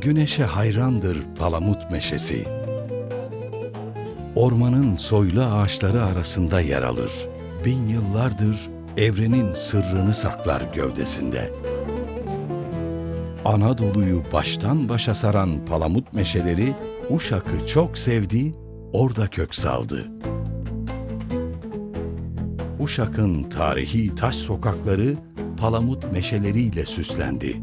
Güneşe hayrandır palamut meşesi. Ormanın soylu ağaçları arasında yer alır. Bin yıllardır evrenin sırrını saklar gövdesinde. Anadolu'yu baştan başa saran palamut meşeleri Uşak'ı çok sevdi, orada kök saldı. Uşak'ın tarihi taş sokakları palamut meşeleriyle süslendi.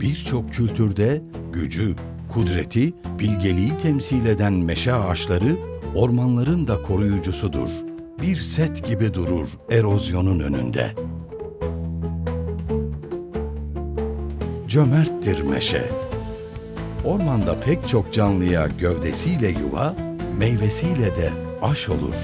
Birçok kültürde gücü, kudreti, bilgeliği temsil eden meşe ağaçları ormanların da koruyucusudur. Bir set gibi durur erozyonun önünde. Cömerttir meşe. Ormanda pek çok canlıya gövdesiyle yuva, meyvesiyle de aş olur.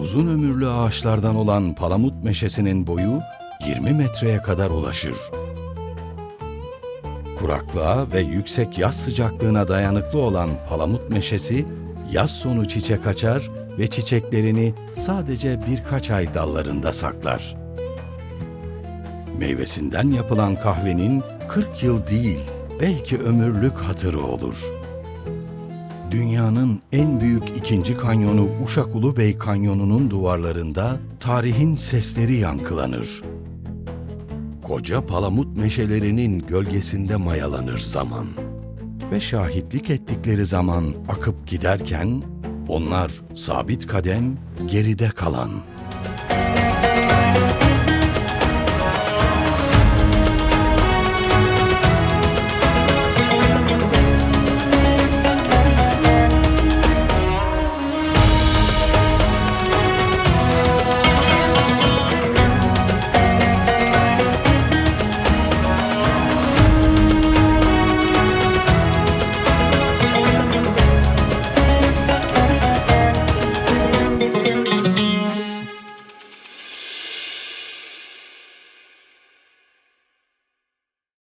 Uzun ömürlü ağaçlardan olan palamut meşesinin boyu 20 metreye kadar ulaşır. Kuraklığa ve yüksek yaz sıcaklığına dayanıklı olan palamut meşesi yaz sonu çiçek açar ve çiçeklerini sadece birkaç ay dallarında saklar. Meyvesinden yapılan kahvenin 40 yıl değil, belki ömürlük hatırı olur.'' Dünyanın en büyük ikinci kanyonu Uşak Ulubey Kanyonu'nun duvarlarında tarihin sesleri yankılanır. Koca palamut meşelerinin gölgesinde mayalanır zaman. Ve şahitlik ettikleri zaman akıp giderken onlar sabit kadem geride kalan